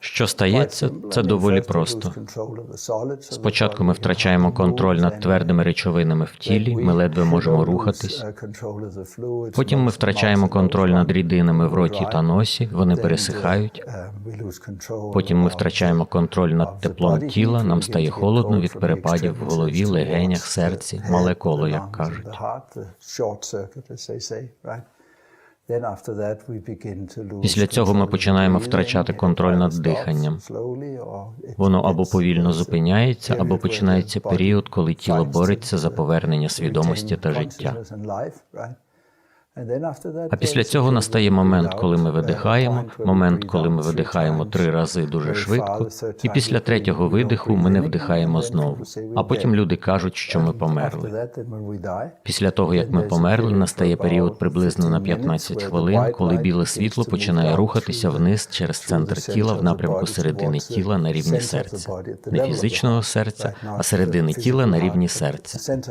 Що стається, це доволі просто. Спочатку ми втрачаємо контроль над твердими речовинами в тілі, ми ледве можемо рухатись. Потім ми втрачаємо контроль над рідинами в роті та носі, вони пересихають. Потім ми втрачаємо контроль над теплом тіла, нам стає холодно від перепадів в голові, легенях, серці, мале коло, як кажуть. Після цього ми починаємо втрачати контроль над диханням. Воно або повільно зупиняється, або починається період, коли тіло бореться за повернення свідомості та життя. А після цього настає момент, коли ми видихаємо, момент, коли ми видихаємо три рази дуже швидко, і після третього видиху ми не вдихаємо знову. А потім люди кажуть, що ми померли. Після того, як ми померли, настає період приблизно на 15 хвилин, коли біле світло починає рухатися вниз через центр тіла в напрямку середини тіла на рівні серця, не фізичного серця, а середини тіла на рівні серця.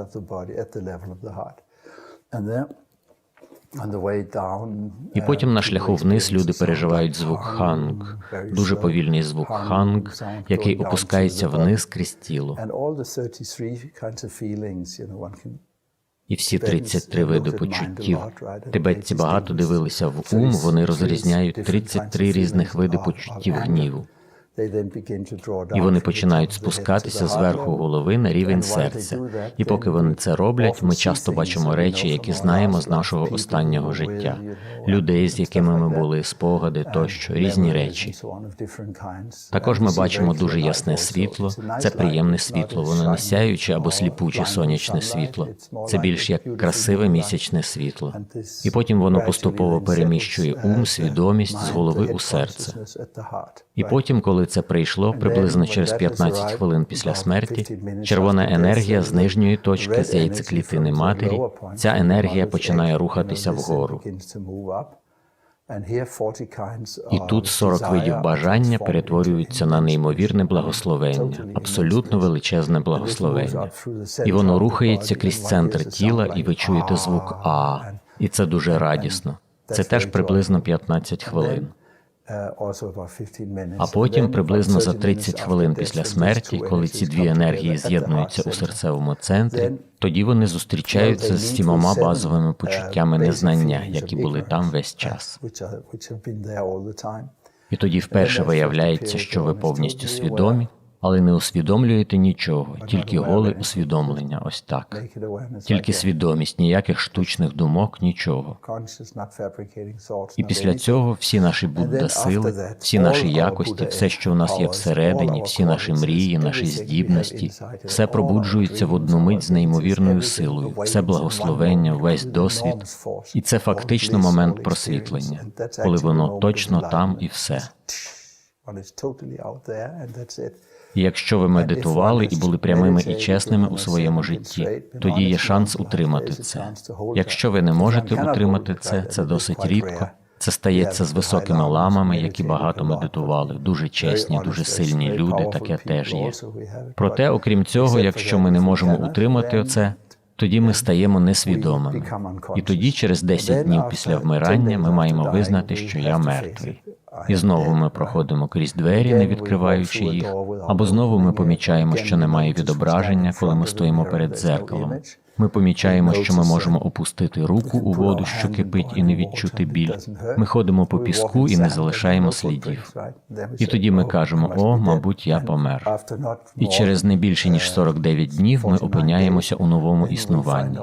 І потім на шляху вниз люди переживають звук ханг, дуже повільний звук ханг, який опускається вниз крізь тіло. І всі 33 види почуттів. Тибетці багато дивилися в ум, вони розрізняють 33 різних види почуттів гніву. І вони починають спускатися зверху голови на рівень серця. І поки вони це роблять, ми часто бачимо речі, які знаємо з нашого останнього життя, людей, з якими ми були, спогади тощо, різні речі. Також ми бачимо дуже ясне світло. Це приємне світло, воно не сяюче або сліпуче сонячне світло. Це більш як красиве місячне світло. І потім воно поступово переміщує ум, свідомість з голови у серце. І потім, коли це прийшло, приблизно через 15 хвилин після смерті, червона енергія з нижньої точки з яйцеклітини матері, ця енергія починає рухатися вгору. І тут 40 видів бажання перетворюються на неймовірне благословення, абсолютно величезне благословення. І воно рухається крізь центр тіла, і ви чуєте звук А. І це дуже радісно. Це теж приблизно 15 хвилин. А потім, приблизно за 30 хвилин після смерті, коли ці дві енергії з'єднуються у серцевому центрі, тоді вони зустрічаються з сімома базовими почуттями незнання, які були там весь час. І тоді вперше виявляється, що ви повністю свідомі, але не усвідомлюєте нічого, тільки голе усвідомлення. Ось так. Тільки свідомість, ніяких штучних думок, нічого. І після цього всі наші Будда сили, всі наші якості, все, що в нас є всередині, всі наші мрії, наші здібності, все пробуджується в одну мить з неймовірною силою, все благословення, весь досвід. І це фактично момент просвітлення, коли воно точно там і все. Якщо ви медитували і були прямими і чесними у своєму житті, тоді є шанс утримати це. Якщо ви не можете утримати це, це досить рідко. Це стається з високими ламами, які багато медитували, дуже чесні, дуже сильні люди. Таке теж є. Проте, окрім цього, якщо ми не можемо утримати оце, тоді ми стаємо несвідомими. І тоді, через 10 днів після вмирання, ми маємо визнати, що я мертвий. І знову ми проходимо крізь двері, не відкриваючи їх, або знову ми помічаємо, що немає відображення, коли ми стоїмо перед дзеркалом. Ми помічаємо, що ми можемо опустити руку у воду, що кипить, і не відчути біль. Ми ходимо по піску і не залишаємо слідів. І тоді ми кажемо: о, мабуть, я помер. І через не більше ніж 49 днів ми опиняємося у новому існуванні.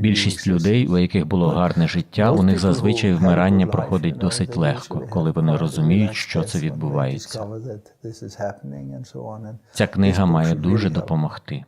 Більшість людей, у яких було гарне життя, у них зазвичай вмирання проходить досить легко, коли вони розуміють, що це відбувається. Ця книга має дуже допомогти.